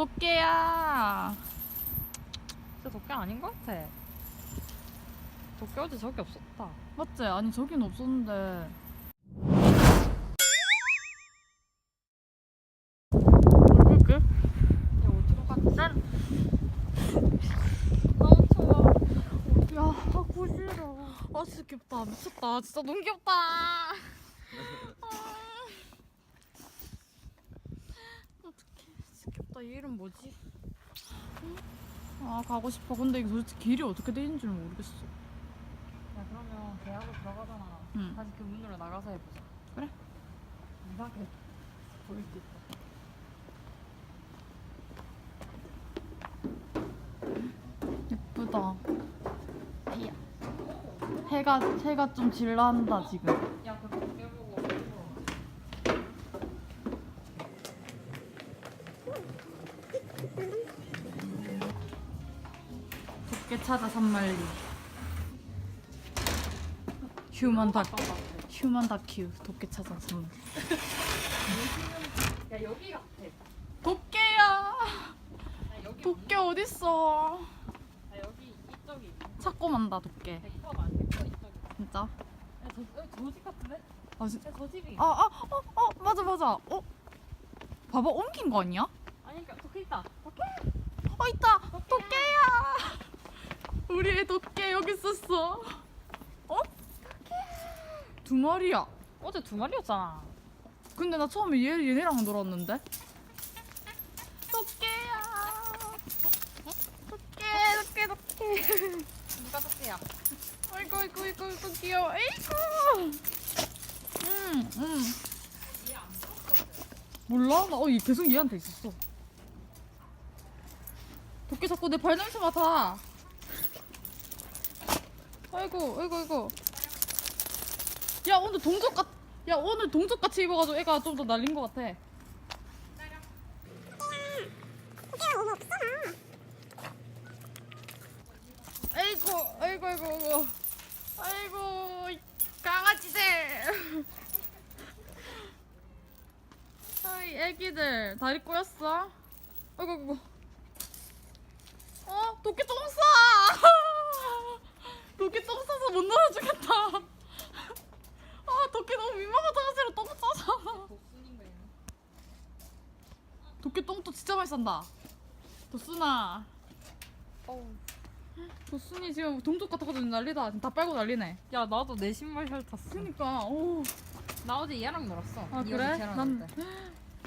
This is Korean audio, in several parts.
도깨야. 진짜 도깨 아닌 것 같아. 도깨 어제 저기 없었다. 맞지? 아니 저긴 없었는데. 꿀꿀? 야 어디로 갔지? 난 너무 추워. 야, 하고 싫어. 아, 진짜 귀엽다. 미쳤다. 진짜 너무 귀엽다. 아. 어떡해. 얘 이름 뭐지? 아, 가고 싶어. 근데 이게 도대체 길이 어떻게 돼 있는지 모르겠어. 야 그러면 대학으로 들어가잖아. 응. 다시 그 문으로 나가서 해보자. 그래. 이상하게 보일 수 있다. 예쁘다. 해가, 해가 좀 질난다, 지금. 야 그거 도깨 보고. 도깨 찾아 산말리. 휴먼 다, 휴먼 다큐. 도깨 찾아 산말리. 야 여기 같아. 도깨야! 여기 도깨 어딨어? 야 여기 이쪽이. 찾고 만다, 도깨. 100%가 안100% 이쪽이. 진짜? 야저 여기 저집 같은데? 아, 진 야 저 집이. 아, 아, 어, 어, 맞아, 맞아. 어? 봐봐, 옮긴 거 아니야? 아니 그러니까 도깨 있다. 도깨. 어, 있다! 도깨야! 우리의 도깨 여기 있었어. 어? 두 마리야. 어제 두 마리였잖아. 근데 나 처음에 얘, 얘네랑 놀았는데? 도깨야! 도깨, 도깨, 도깨. 누가 도깨야? 아이고, 아이고, 아이고, 아이고, 귀여워. 아이고! 음, 음. 몰라? 나 어, 얘 계속 얘한테 있었어. 도깨 자꾸 내 발냄새 맡아. 아이고, 아이고, 아이고. 야, 오늘 동족 같, 야, 오늘 동족 같이 입어가지고 애가 좀 더 날린 것 같아. 아이고, 아이고, 아이고, 아이고. 아이고, 이 강아지들. 아이, 애기들. 다리 꼬였어? 아이고, 아이고. 어, 도끼 똥 싸! 도끼 똥 싸서 못 놀아주겠다. 아, 도끼 너무 민망하다 가지고 똥 싸서. 도끼 똥도 진짜 많이 싼다. 도순아. 도순이 지금 동족 같아가지고 난리다. 지금 다 빨고 난리네. 야 나도 내 신발 혈 탔어. 그니까, 오. 나 어제 얘랑 놀았어. 아, 이 그래? 쟤랑 난-.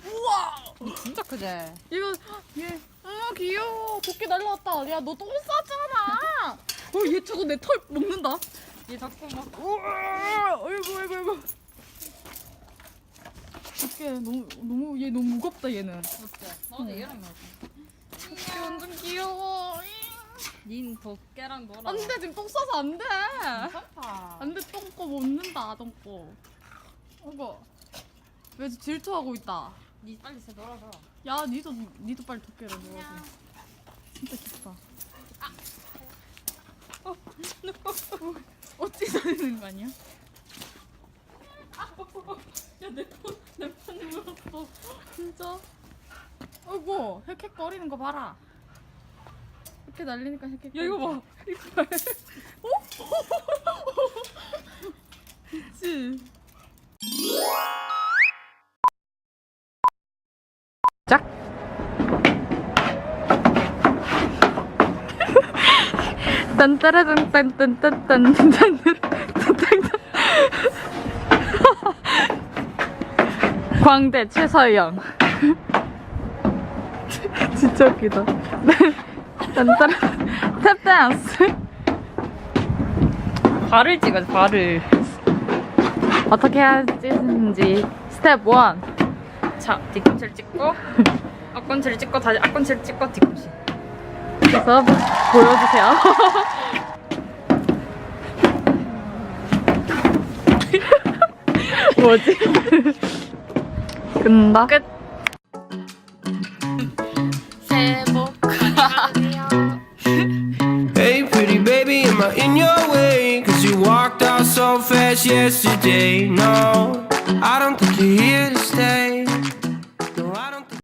우와! 너 진짜 크제? 이거 얘 어머 귀여워 도끼 날라왔다 야 너 똥 싸잖아 어얘 저거 내 털 먹는다. 얘 자꾸 막 우와! 어이구 어이구 어이구 도끼 너무 너무 얘 너무 무겁다 얘는. 어때? 나 어제 얘랑 놀았어. 얘 완전 귀여워. 닌 도깨랑 놀아. 안돼 지금 똥 싸서 안돼. 괜찮다. 안돼 똥꼬 먹는다 똥꼬 어머. 왜 질투하고 있다? 니 빨리 쟤 놀아줘. 야 니도 니도 빨리 도끼를 먹어줘. 진짜 귀엽다 어, 어찌 다니는 거 아니야? 야내폰내 폰이 물었어 진짜 어이구 헥헥거리는 거 봐라 이렇게 날리니까 헥헥 야, 이거 봐. 이거 봐 어? 그치 딴따라단 딴딴딴딴 광대 최서영. 진짜 웃기다. 딴따라 탭댄스 발을 찍어 발을. 어떻게 해야 찍는지. 스텝 1자 뒤꿈치를 찍고 앞꿈치를 찍고 다시 앞꿈치를 찍고 뒤꿈치. 그래서 보여주세요 뭐지? 끝나? 끝 새해 복 Hey, pretty baby, am I in your way? Cause you walked out so fast yesterday. No, I don't think you're here.